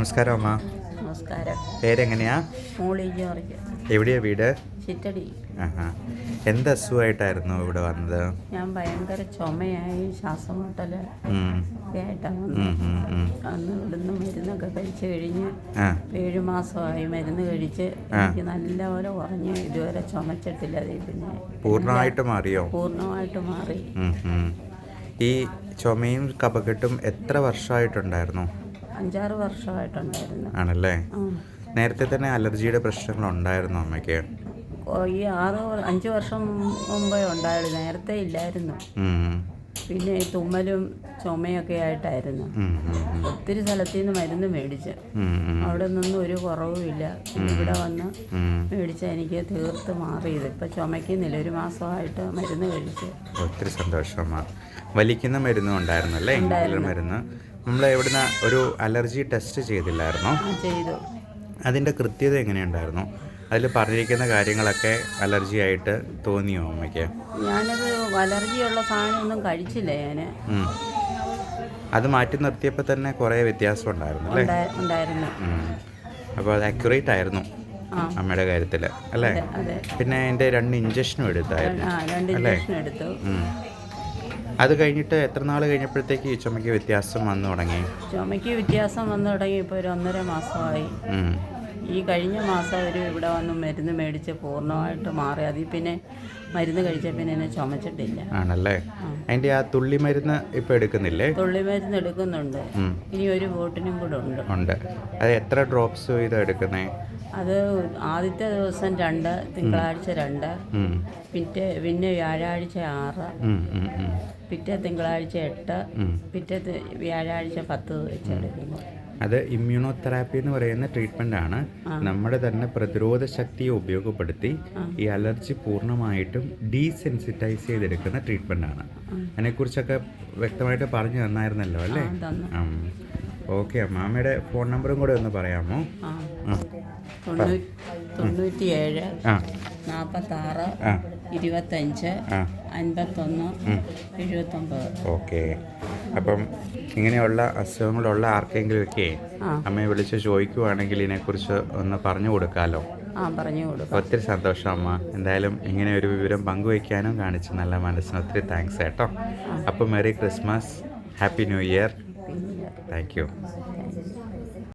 നമസ്കാരം അമ്മ. നമസ്കാരം. പേരെങ്ങനെയാ? മോളി ജോർജ് എവിടെയാ വീട്? ചിറ്റടി. ആഹാ. എന്ത് അസുഖമായിട്ടായിരുന്നു ഇവിടെ വന്നത്? ഞാൻ ഭയങ്കര ചുമയായി ശ്വാസം മുട്ടൽ ആയിട്ടാണ്. അന്ന് ഇവിടുന്ന് മരുന്നൊക്കെ കഴിച്ചു കഴിഞ്ഞ് ഏഴ് മാസമായി മരുന്ന് കഴിച്ച്. എനിക്ക് നല്ലപോലെ കുറഞ്ഞു. ഇതുവരെ ചുമച്ചിട്ടില്ല പിന്നെ. പൂർണമായിട്ട് മാറിയോ? പൂർണമായിട്ട് മാറി. ഈ ചുമയും കഫക്കെട്ടും എത്ര വർഷമായിട്ടുണ്ടായിരുന്നു? അഞ്ചാറ് വർഷമായിട്ടുണ്ടായിരുന്നു. ആണല്ലേ. നേരത്തെ തന്നെ അലർജിയുടെ പ്രശ്നങ്ങൾ ഉണ്ടായിരുന്നു അമ്മയ്ക്ക്? ഈ ആറ് അഞ്ചു വർഷം മുമ്പേ ഉണ്ടായിരുന്നു നേരത്തെ ഇല്ലായിരുന്നു. പിന്നെ ഈ തുമ്മലും ചുമയൊക്കെ ആയിട്ടായിരുന്നു. ഒത്തിരി സ്ഥലത്തു നിന്ന് മരുന്ന് മേടിച്ച്. അവിടെ നിന്നും ഒരു കുറവുമില്ല പിന്നെ ഇവിടെ വന്ന്. മേടിച്ച എനിക്ക് തീർത്ത് മാറിയത്. ഇപ്പം ചുമക്കുന്നില്ല ഒരു മാസമായിട്ട് മരുന്ന് കഴിച്ച് ഒത്തിരി സന്തോഷം വലിക്കുന്ന മരുന്നും ഉണ്ടായിരുന്നല്ലേ മരുന്ന്. നമ്മൾ എവിടുന്ന ഒരു അലർജി ടെസ്റ്റ് ചെയ്തില്ലായിരുന്നു? ചെയ്തു. അതിന്റെ കൃത്യത എങ്ങനെയുണ്ടായിരുന്നു? അതിൽ പറഞ്ഞിരിക്കുന്ന കാര്യങ്ങളൊക്കെ അലർജി ആയിട്ട് തോന്നിയോ അമ്മയ്ക്ക്? ഞാനത് അലർജിയുള്ള സാധനമൊന്നും കഴിച്ചില്ല ഞാൻ അത് മാറ്റി നിർത്തിയപ്പോൾ തന്നെ കുറേ വ്യത്യാസം ഉണ്ടായിരുന്നു അല്ലേ ഉണ്ടായിരുന്നു. അപ്പോൾ അത് അക്യുറേറ്റ് ആയിരുന്നു അമ്മയുടെ കാര്യത്തിൽ അല്ലേ? പിന്നെ എന്റെ രണ്ട് ഇഞ്ചക്ഷനും എടുത്തായിരുന്നു അല്ലേ? അത് കഴിഞ്ഞിട്ട് എത്ര നാൾ കഴിഞ്ഞപ്പോഴത്തേക്ക് ഈ ചുമയ്ക്ക് വ്യത്യാസം വന്നു തുടങ്ങി ചുമയ്ക്ക് വ്യത്യാസം വന്നു തുടങ്ങി ഇപ്പോൾ ഒരു ഒന്നര മാസമായി. ഈ കഴിഞ്ഞ മാസം ഒരു ഇവിടെ വന്ന് മരുന്ന് മേടിച്ച് പൂർണമായിട്ട് മാറി. അതിൽ പിന്നെ മരുന്ന് കഴിച്ച പിന്നെ എന്നെ ചുമച്ചിട്ടില്ല. ആണല്ലേ? അതിന്റെ ആ തുള്ളി മരുന്ന് ഇപ്പൊ എടുക്കുന്നില്ലേ? തുള്ളി മരുന്ന് എടുക്കുന്നുണ്ട്. ഇനി ഒരു ബോട്ടിനും കൂടെ ഉണ്ട്. ഉണ്ട്. അത് എത്ര ഡ്രോപ്സ് വീതം എടുക്കുന്നേ? അത് ആദ്യത്തെ ദിവസം രണ്ട് തിങ്കളാഴ്ച രണ്ട് പിറ്റേ പിന്നെ വ്യാഴാഴ്ച ആറ്. പിറ്റേ തിങ്കളാഴ്ച എട്ട്. പിറ്റേ വ്യാഴാഴ്ച പത്ത് വെച്ചെടുക്കുന്നു അത് ഇമ്മ്യൂണോ തെറാപ്പി എന്ന് പറയുന്ന ട്രീറ്റ്മെന്റ് ആണ്. നമ്മുടെ തന്നെ പ്രതിരോധ ശക്തിയെ ഉപയോഗപ്പെടുത്തി ഈ അലർജി പൂർണമായിട്ടും ഡീസെൻസിറ്റൈസ് ചെയ്തെടുക്കുന്ന ട്രീറ്റ്മെന്റ് ആണ്. അതിനെക്കുറിച്ചൊക്കെ വ്യക്തമായിട്ട് പറഞ്ഞു തന്നായിരുന്നല്ലോ അല്ലേ? ഓക്കെ മാമയുടെ ഫോൺ നമ്പറും കൂടെ ഒന്ന് പറയാമോ? തൊണ്ണൂറ്റിയേഴ് നാൽപ്പത്താറ് ഇരുപത്തഞ്ച് അൻപത്തൊന്ന് എഴുപത്തൊമ്പത്. ഓക്കെ. അപ്പം ഇങ്ങനെയുള്ള അസുഖങ്ങളുള്ള ആർക്കെങ്കിലുമൊക്കെ ഒക്കെ അമ്മയെ വിളിച്ച് ചോദിക്കുവാണെങ്കിൽ ഇതിനെക്കുറിച്ച് ഒന്ന് പറഞ്ഞു കൊടുക്കാലോ. ആ പറഞ്ഞു കൊടുക്കാം. ഒത്തിരി സന്തോഷം അമ്മ. എന്തായാലും ഇങ്ങനെ ഒരു വിവരം പങ്കുവയ്ക്കാനും കാണിച്ച നല്ല മനസ്സിന് ഒത്തിരി താങ്ക്സ് കേട്ടോ. അപ്പം merry Christmas happy new year. Thank you.